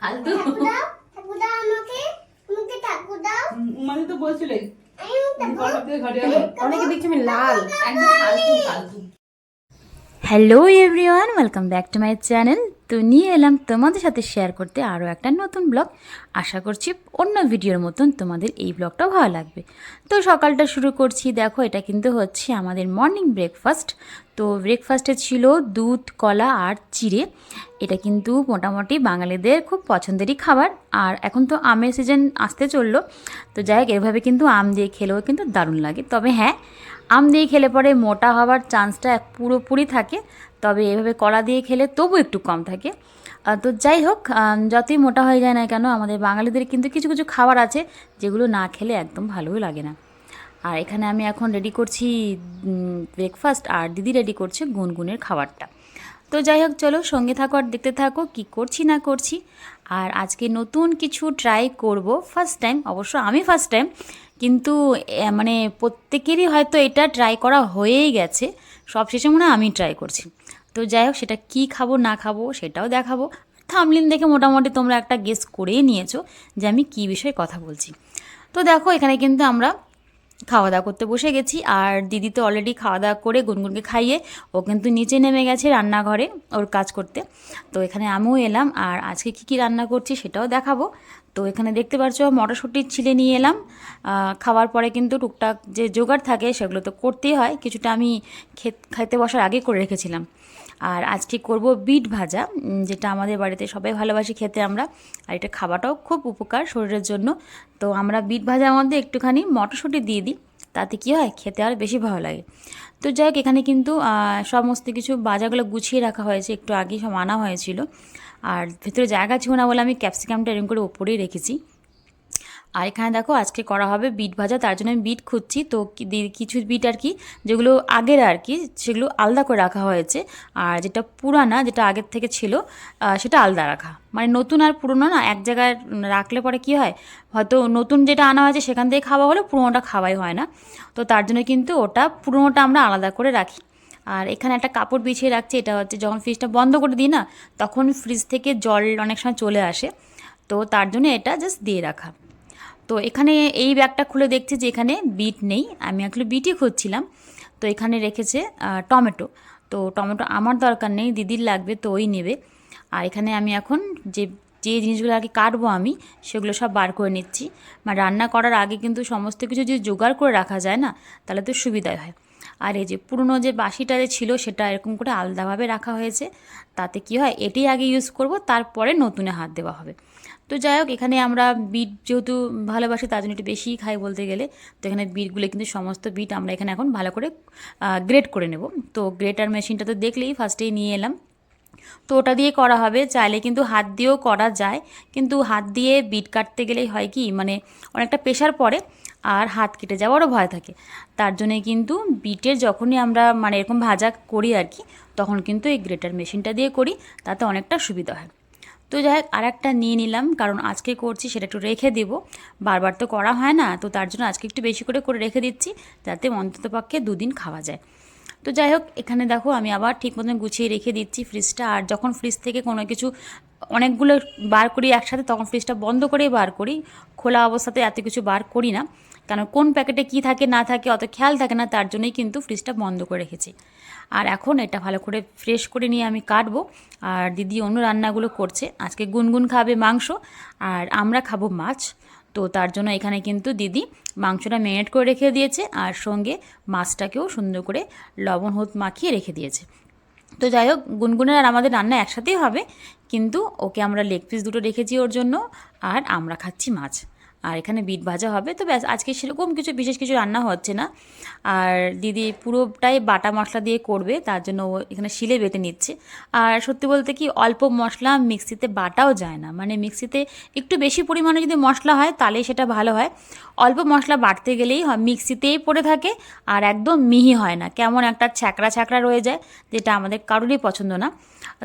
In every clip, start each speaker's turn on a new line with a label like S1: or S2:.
S1: ফালতু।
S2: আমাকে আমাকে ঠাকুর দাও
S3: মানে তো
S4: অনেকে দেখছি আমি লাল।
S1: একদম ফালতু ফালতু।
S5: Hello everyone welcome back to my channel তো নিয়ে এলাম তোমাদের সাথে শেয়ার করতে আরও একটা নতুন ব্লগ আশা করছি অন্য ভিডিওর মতন তোমাদের এই ব্লগটাও ভালো লাগবে। তো সকালটা শুরু করছি। দেখো, এটা কিন্তু হচ্ছে আমাদের মর্নিং ব্রেকফাস্ট তো ব্রেকফাস্টে ছিল দুধ, কলা আর চিড়ে। এটা কিন্তু মোটামুটি বাঙালিদের খুব পছন্দেরই খাবার। আর এখন তো আমের সিজন আসতে চলল। তো যাই হোক, এভাবে কিন্তু আম দিয়ে খেলেও কিন্তু দারুণ লাগে। তবে হ্যাঁ আম দিয়ে খেলে পরে মোটা হওয়ার চান্সটা পুরোপুরি থাকে। তবে এভাবে কলা দিয়ে খেলে তবু একটু কম থাকে। তো যাই হোক যতই মোটা হয়ে যায় না কেন, আমাদের বাঙালিদের কিন্তু কিছু কিছু খাবার আছে যেগুলো না খেলে একদম ভালোই লাগে না। আর এখানে আমি এখন রেডি করছি ব্রেকফাস্ট আর দিদি রেডি করছে গুনগুনের খাবারটা। তো যাই হোক, চলো সঙ্গে থাকো আর দেখতে থাকো কি করছি না করছি। আর আজকে নতুন কিছু ট্রাই করব ফার্স্ট টাইম অবশ্য আমি ফার্স্ট টাইম কিন্তু মানে প্রত্যেকেরই হয়তো এটা ট্রাই করা হয়েই গেছে। সব শেষে মনে হয় আমি ট্রাই করছি। তো যাই হোক, সেটা কি খাব, না খাব, সেটাও দেখাবো। থামলিন দেখে মোটামুটি তোমরা একটা গেস করেই নিয়েছো যে আমি কী বিষয়ে কথা বলছি। তো দেখো, এখানে কিন্তু আমরা খাওয়া দাওয়া করতে বসে গেছি, আর দিদি তো অলরেডি খাওয়া দাওয়া করে গুনগুনকে খাইয়ে ও কিন্তু নিচে নেমে গেছে রান্নাঘরে ওর কাজ করতে। তো এখানে আমিও এলাম, আর আজকে কী কী রান্না করছি সেটাও দেখাবো। তো এখানে দেখতে পাচ্ছ মটরশুঁটি ছিলে নিয়ে এলাম। খাওয়ার পরে কিন্তু টুকটাক যে জোগাড় থাকে সেগুলো তো করতেই হয়, কিছুটা আমি খেত- বসার আগে করে রেখেছিলাম। আর আজকে করব, বিট ভাজা যেটা আমাদের বাড়িতে সবাই ভালোবাসি খেতে আমরা। আর এটা খাওয়াটাও খুব উপকার শরীরের জন্য। তো আমরা বিট ভাজার মধ্যে একটুখানি মটরশুঁটি দিয়ে দিই, তাতে কী হয়, খেতে আর বেশি ভালো লাগে। তো যাই হোক, এখানে কিন্তু সমস্ত কিছু বাজাগুলো গুছিয়ে রাখা হয়েছে, একটু আগেই সব আনা হয়েছিল। আর ভেতরে জায়গা ছিল না বলে আমি ক্যাপসিকামটা এরকম করে ওপরেই রেখেছি। আর এখানে দেখো আজকে করা হবে বিট ভাজা, তার জন্য আমি বিট খুঁজছি। তো কিছু বিট আর কি, যেগুলো আগের আর কি, সেগুলো আলাদা করে রাখা হয়েছে। আর যেটা পুরানা, যেটা আগের থেকে ছিল সেটা আলাদা রাখা। মানে নতুন আর পুরনো না, এক জায়গায় রাখলে পরে কি হয়, হয়তো নতুন যেটা আনা হয়েছে সেখান থেকে খাওয়া হলে পুরোনোটা খাওয়াই হয় না। তো তার জন্য কিন্তু ওটা পুরোনোটা আমরা আলাদা করে রাখি। আর এখানে একটা কাপড় বিছিয়ে রাখছি, এটা হচ্ছে যখন ফ্রিজটা বন্ধ করে দিই না, তখন ফ্রিজ থেকে জল অনেক সময় চলে আসে। তো তার জন্য এটা জাস্ট দিয়ে রাখা। তো এখানে এই ব্যাগটা খুলে দেখছি যে এখানে বিট নেই। আমি আসলে বিটই খুঁজছিলাম। তো এখানে রেখেছে টমেটো। তো টমেটো আমার দরকার নেই, দিদির লাগবে, তো ওই নেবে। আর এখানে আমি এখন যে যে জিনিসগুলো কি কাটবো আমি, সেগুলো সব বার করে নিচ্ছি। মানে রান্না করার আগে কিন্তু সমস্ত কিছু যদি জোগাড় করে রাখা যায় না, তাহলে তো সুবিধাই হয়। আর এই যে পুরনো যে বাসিটা যে ছিল, সেটা এরকম করে আলাদাভাবে রাখা হয়েছে। তাতে কি হয়, এটি আগে ইউজ করব, তারপরে নতুনে হাত দেওয়া হবে। তো যাই হোক, এখানে আমরা বিট যেহেতু ভালোবাসি, তার জন্য একটু বেশিই খাই বলতে গেলে। তো এখানে বিটগুলো কিন্তু সমস্ত বিট আমরা এখানে এখন ভালো করে গ্রেট করে নেব। তো গ্রেটার মেশিনটা তো দেখলেই ফার্স্টেই নিয়ে এলাম। তো ওটা দিয়ে করা হবে, চাইলে কিন্তু হাত দিয়েও করা যায়। কিন্তু হাত দিয়ে বিট কাটতে গেলেই হয় কি মানে অনেকটা প্রেশার পড়ে। আর হাত কেটে যাওয়ারও ভয় থাকে। তার জন্যে কিন্তু বিটের যখনই আমরা মানে এরকম ভাজা করি আর কি, তখন কিন্তু এই গ্রেটার মেশিনটা দিয়ে করি, তাতে অনেকটা সুবিধা হয়। তো যাই হোক আর একটা নিয়ে নিলাম, কারণ আজকে করছি সেটা একটু রেখে দেবো। বারবার তো করা হয় না, তো তার জন্য আজকে একটু বেশি করে করে রেখে দিচ্ছি, যাতে অন্তত পক্ষে দুদিন খাওয়া যায়। তো যাই হোক, এখানে দেখো আমি আবার ঠিক মতন গুছিয়ে রেখে দিচ্ছি ফ্রিজটা আর যখন ফ্রিজ থেকে কোনো কিছু অনেকগুলো বার করি একসাথে, তখন ফ্রিজটা বন্ধ করেই বার করি। খোলা অবস্থাতে এত কিছু বার করি না। কারণ কোন প্যাকেটে কি থাকে, না থাকে, অত খেয়াল থাকে না, তার জন্যই কিন্তু ফ্রিজটা বন্ধ করে রেখেছি। আর এখন এটা ভালো করে ফ্রেশ করে নিয়ে আমি কাটবো। আর দিদি অন্য রান্নাগুলো করছে। আজকে গুনগুন খাবে মাংস আর আমরা খাব মাছ। তো তার জন্য এখানে কিন্তু দিদি মাংসটা ম্যারিনেট করে রেখে দিয়েছে আর সঙ্গে মাছটাকেও সুন্দর করে লবণ, হলুদ মাখিয়ে রেখে দিয়েছে। তো যাই হোক, গুনগুনের আর আমাদের রান্না একসাথেই হবে। কিন্তু ওকে আমরা লেগ পিস দুটো রেখেছি ওর জন্য আর আমরা খাচ্ছি মাছ। আর এখানে বিট ভাজা হবে। তো ব্যাস, আজকে সেরকম কিছু, বিশেষ কিছু রান্না হচ্ছে না। আর দিদি পুরোটাই বাটা মশলা দিয়ে করবে, তার জন্য ও এখানে শিলে বেটে নিচ্ছে। আর সত্যি বলতে কি, অল্প মশলা, মিক্সিতে বাটাও যায় না। মানে মিক্সিতে একটু বেশি পরিমাণে যদি মশলা হয় তাহলেই সেটা ভালো হয়। অল্প মশলা বাটতে গেলেই হয়, মিক্সিতেই পড়ে থাকে আর একদম মিহি হয় না। কেমন একটা ছ্যাঁকড়া ছ্যাঁকড়া রয়ে যায়, যেটা আমাদের কারোরই পছন্দ না।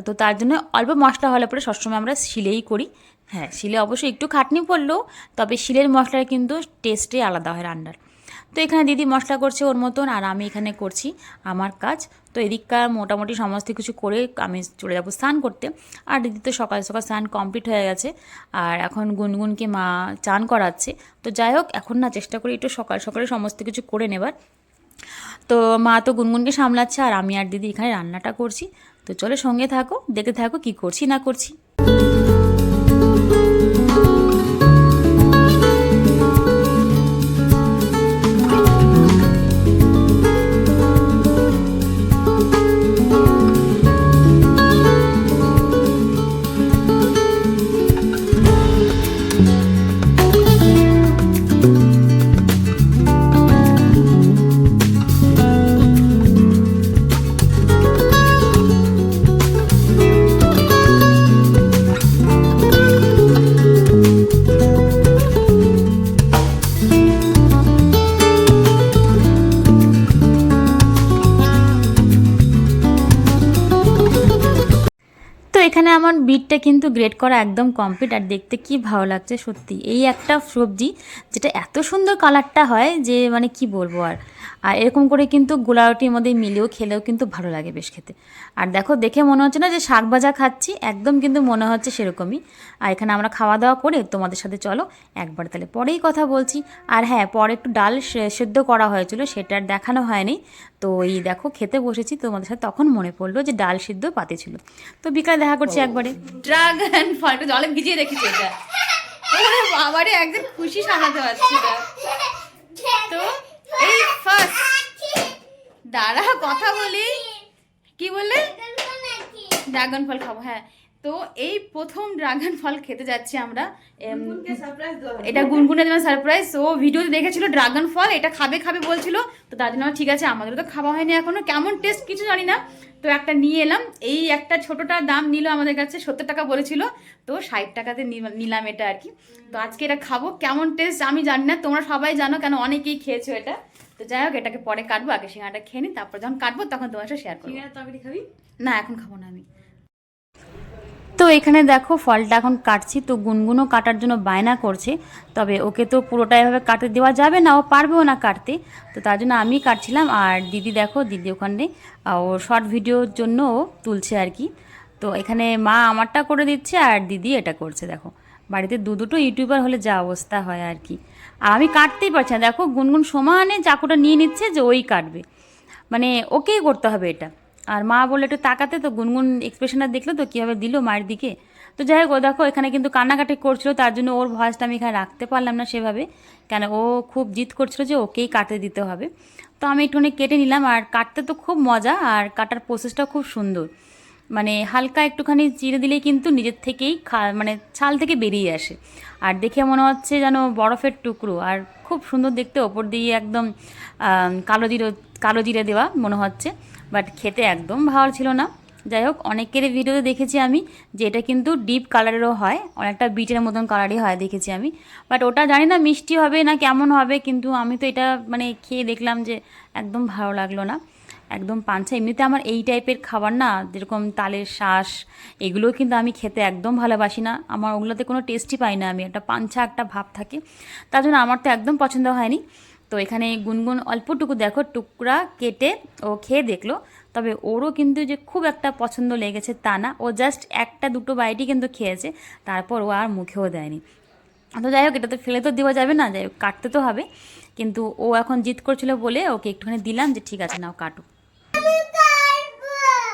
S5: তো তার জন্য অল্প মশলা হলে পরে সবসময় আমরা শিলেই করি। হ্যাঁ শিলে অবশ্যই একটু খাটনি পড়লেও তবে শিলের মশলার কিন্তু টেস্টে আলাদা হয় রান্নার। তো এখানে দিদি মশলা করছে ওর মতন, আর আমি এখানে করছি আমার কাজ। তো এদিককার মোটামুটি সমস্ত কিছু করে আমি চলে যাব স্নান করতে। আর দিদি তো সকাল সকাল স্নান কমপ্লিট হয়ে গেছে, আর এখন গুনগুনকে মা চান করাচ্ছে। তো যাই হোক, এখন না চেষ্টা করি একটু সকাল সকালে সমস্ত কিছু করে নেবার। তো মা তো গুনগুনকে সামলাচ্ছে, আর আমি আর দিদি এখানে রান্নাটা করছি। তো চলো সঙ্গে থাকো দেখে থাকো কি করছি না করছি। এখানে আমার বিটটা কিন্তু গ্রেড করা একদম কমপ্লিট আর দেখতে কি ভালো লাগছে সত্যি। এই একটা সবজি যেটা এত সুন্দর কালারটা হয় যে মানে কি বলব আর। আর এরকম করে কিন্তু গোলারুটির মধ্যে মিলেও খেলেও কিন্তু ভালো লাগে বেশ খেতে। আর দেখো, দেখে মনে হচ্ছে না যে শাক ভাজা খাচ্ছি, একদম কিন্তু মনে হচ্ছে সেরকমই। আর এখানে আমরা খাওয়া দাওয়া করে তোমাদের সাথে চলো, একবার তাহলে পরেই কথা বলছি। আর হ্যাঁ পরে একটু ডাল সেদ্ধ করা হয়েছিল, সেটা আর দেখানো হয়নি। তো এই দেখো, খেতে বসেছি, তোমাদের সাথে তখন মনে পড়ল যে ডাল সিদ্ধ পাতে ছিল। তো বিকালে দেখা করছি একবারে। ড্রাগন ফলটা জলে ভিজিয়ে রেখেছি এটা। বাবারে একদম খুশি সাজাতে পারছি না। তো এই ফার্স্ট দাঁড়া কথা বলি। কি বললে? ড্রাগন ফল খাব হ্যাঁ। তো এই প্রথম ড্রাগন ফল খেতে যাচ্ছি আমরা। এটা গুনগুনের জন্য সারপ্রাইজ ও ভিডিওতে দেখেছিল ড্রাগন ফল এটা খাবে খাবে বলছিল। তো তার জন্য ঠিক আছে আমাদেরও তো খাওয়া হয়নি এখনও। কেমন টেস্ট কিছু জানি না। তো একটা নিয়ে এলাম। এই একটা ছোটটার দাম নিল আমাদের কাছে সত্তর টাকা বলেছিল। তো ষাট টাকাতে নিলাম এটা আর কি। তো আজকে এটা খাব। কেমন টেস্ট আমি জানি না। তোমরা সবাই জানো কেন অনেকেই খেয়েছো এটা। তো যাই হোক এটাকে পরে কাটবো আগে সিঙ্গাটা খেয়ে নিই তারপর যখন কাটবো তখন তোমার সাথে শেয়ার করব। না এখন খাব না আমি। তো এখানে দেখো ফলটা এখন কাটছি, তো গুনগুনও কাটার জন্য বায়না করছে। তবে ওকে তো পুরোটা এভাবে কাটতে দেওয়া যাবে না, ও পারবেও না কাটতে। তো তার জন্য আমি কাটছিলাম। আর দিদি দেখো, দিদি ওখানে ও শর্ট ভিডিওর জন্য ও তুলছে আর কি। তো এখানে মা আমারটা করে দিচ্ছে আর দিদি এটা করছে, দেখো। বাড়িতে দু দুটো ইউটিউবার হলে যা অবস্থা হয় আর কি। আর আমি কাটতেই পারছি না। দেখো, গুনগুন সমানে চাকুটা নিয়ে নিচ্ছে যে ওই কাটবে। মানে ওকেই করতে হবে এটা। আর মা বলে একটু তাকাতে তো, গুনগুন এক্সপ্রেশনটা দেখল তো, কীভাবে দিল মায়ের দিকে? তো যাই হোক, ও দেখো, এখানে কিন্তু কান্নাকাটি করছিল, তার জন্য ওর ভয়েসটা আমি এখানে রাখতে পারলাম না সেভাবে। কেন, ও খুব জিদ করছিল যে ওকেই কাটতে দিতে হবে। তো আমি একটুখানি কেটে নিলাম, আর কাটতে তো খুব মজা, আর কাটার প্রসেসটাও খুব সুন্দর। মানে হালকা একটুখানি চিড়ে দিলেই কিন্তু নিজের থেকেই খা মানে ছাল থেকে বেরিয়ে আসে। আর দেখে মনে হচ্ছে যেন বরফের টুকরো, আর খুব সুন্দর দেখতে, ওপর দিয়ে একদম কালো জিরে কালো জিরে দেওয়া মনে হচ্ছে। বাট খেতে একদম ভালো ছিল না। যাই হোক, অনেকের ভিডিওতে দেখেছি আমি যে এটা কিন্তু ডিপ কালারেরও হয়, অনেকটা বিটের মতন কালারই হয় দেখেছি আমি। বাট ওটা জানি না মিষ্টি হবে না কেমন হবে, কিন্তু আমি তো এটা মানে খেয়ে দেখলাম যে একদম ভালো লাগল না। একদম পাঞ্চা এমনিতে আমার এই টাইপের খাবার না, যেরকম তালের শ্বাস এগুলোও কিন্তু আমি খেতে একদম ভালোবাসি না। আমার ওগুলোতে কোনো টেস্টই পাই না আমি। একটা পাঞ্চা একটা ভাব থাকে। তার জন্য আমার তো একদম পছন্দ হয়নি। তো এখানে গুনগুন অল্পটুকু দেখো টুকরা কেটে ও খেয়ে দেখল। তবে ওরও কিন্তু যে খুব একটা পছন্দ লেগেছে তা না। ও জাস্ট একটা দুটো বাইটই কিন্তু খেয়েছে তারপর ও আর মুখেও দেয়নি। তো যাই হোক এটা তো ফেলে তো দেওয়া যাবে না যাই হোক কাটতে তো হবে। কিন্তু ও এখন জিদ করছিল বলে ওকে একটুখানি দিলাম যে ঠিক আছে নাও কাটো।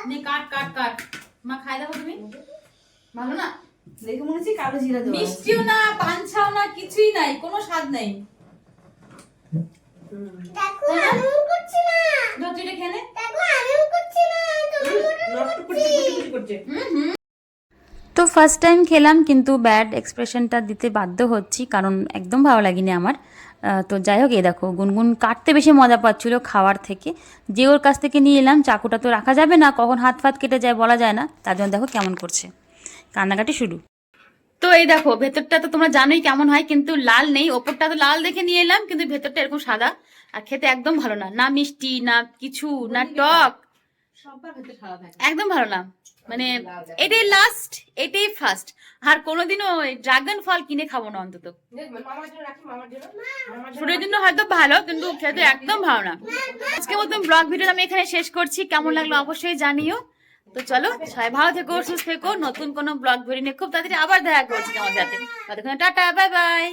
S5: নে কাট কাট কাট। মা খাই দেখো তুমি। ভালো না?
S3: দেখে মনে হচ্ছে কালো জিরা
S5: মিষ্টিও না পাঞ্ছাও না কিছুই নাই কোনো স্বাদ নেই।
S2: দেখো আমিও করছি না।
S5: ধর তুই এটা খেয়ে নে।
S2: দেখো আমিও করছি না তুমি
S3: নষ্ট করছে কুচি কুচি করছে।
S5: তো ফার্স্ট টাইম খেলাম কিন্তু ব্যাড এক্সপ্রেশনটা দিতে বাধ্য হচ্ছি কারণ একদম ভালো লাগেনি আমার। তো যাই হোক এ দেখো গুনগুন কাটতে বেশি মজা পাচ্ছিল খাওয়ার থেকে। যে ওর কাছ থেকে নিয়ে এলাম চাকুটা তো রাখা যাবে না কখন হাত ফাত কেটে যায় বলা যায় না। তার জন্য দেখো কেমন করছে। কান্নাকাটি শুরু। তো এই দেখো ভেতরটা তো তোমরা জানোই কেমন হয় কিন্তু লাল নেই। ওপরটা তো লাল দেখে নিয়ে এলাম কিন্তু ভেতরটা এরকম সাদা আর খেতে একদম ভালো না। না মিষ্টি না কিছু না টক। একদম ভালো না। মানে এটাই লাস্ট এটাই ফার্স্ট আর কোনোদিনও ড্রাগন ফল কিনে খাব না অন্তত।
S3: জন্য জন্য।
S5: শুটের জন্য হয়তো ভালো কিন্তু খেতে একদম ভালো না। আজকে মতন ব্লগ ভিডিও আমি এখানে শেষ করছি। কেমন লাগল অবশ্যই জানিও। তো চলো, সবাই ভালো থেকো, সুস্থ থেকো, নতুন কোনো ব্লগ ভরি নিয়ে খুব তাড়াতাড়ি আবার দেখা করছি তোমার সাথে। ততক্ষণ টাটা বাই বাই